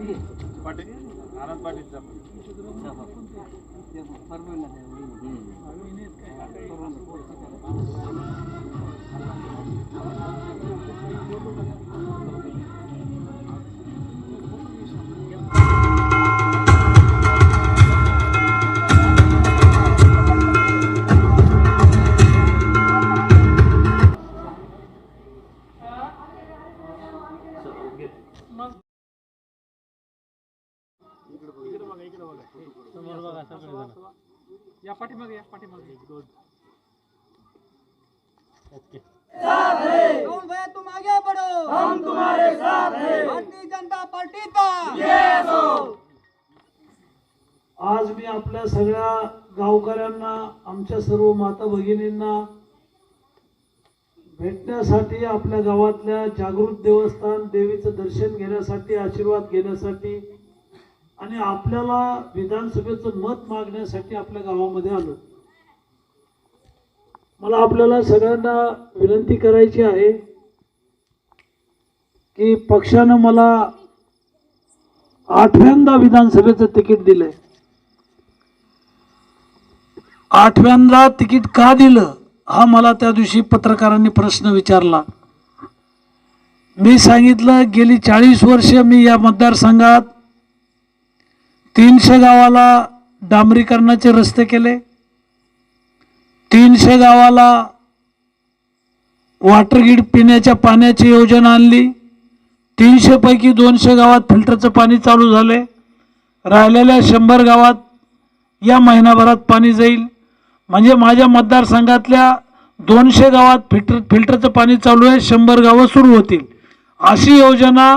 पाटील? आनंद पाटीलचा या पाठीमागे या पाठीमागे. राहुल भैया तुम आगे बढ़ो हम तुम्हारे साथ हैं. भारतीय जनता पार्टी का. आज मी आपल्या सगळ्या गावकऱ्यांना आमच्या सर्व माता भगिनींना भेटण्यासाठी आपल्या गावातल्या जागृत देवस्थान देवीचं दर्शन घेण्यासाठी आशीर्वाद घेण्यासाठी आणि आपल्याला विधानसभेचं मत मागण्यासाठी आपल्या गावामध्ये आलो. मला आपल्याला सगळ्यांना विनंती करायची आहे की पक्षानं मला आठव्यांदा विधानसभेचं तिकीट दिलंय. आठव्यांदा तिकीट का दिलं हा मला त्या दिवशी पत्रकारांनी प्रश्न विचारला. मी सांगितलं गेली चाळीस वर्ष मी या मतदारसंघात तीनशे गावाला डांबरीकरणाचे रस्ते केले. तीनशे गावाला वॉटर ग्रीड पिण्याच्या पाण्याची योजना आणली. तीनशेपैकी दोनशे गावात फिल्टरचं पाणी चालू झाले. राहिलेल्या शंभर गावात या महिनाभरात पाणी जाईल. म्हणजे माझ्या मतदारसंघातल्या दोनशे गावात फिल्टर फिल्टरचं पाणी चालू आहे शंभर गावं सुरू होतील. अशी योजना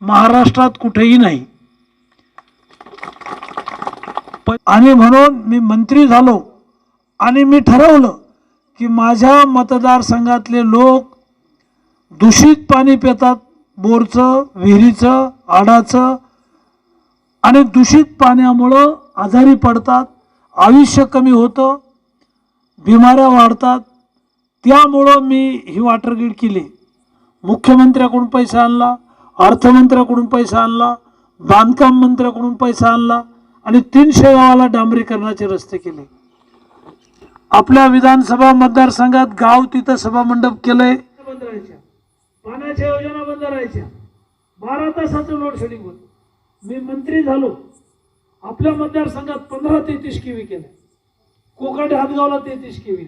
महाराष्ट्रात कुठेही नाही. आणि म्हणून मी मंत्री झालो आणि मी ठरवलं की माझ्या मतदारसंघातले लोक दूषित पाणी पितात बोरचं विहिरीचं आडाचं आणि दूषित पाण्यामुळं आजारी पडतात आयुष्य कमी होतं बिमाऱ्या वाढतात. त्यामुळं मी ही वॉटर केली. मुख्यमंत्र्याकडून पैसा आणला अर्थमंत्र्याकडून पैसा आणला बांधकाम मंत्र्याकडून पैसा आणला आणि तीनशे गावाला डांबरीकरणाचे रस्ते केले. आपल्या विधानसभा मतदारसंघात गाव तिथं सभामंडप केलंय. बंद राहायच्या पाण्याच्या योजना बंद राहायच्या. बारा तासाचं लोड शेडिंग मी मंत्री झालो. आपल्या मतदारसंघात पंधरा तेहतीस केवी केल्या कोकण हातगावला तेहतीस केवी.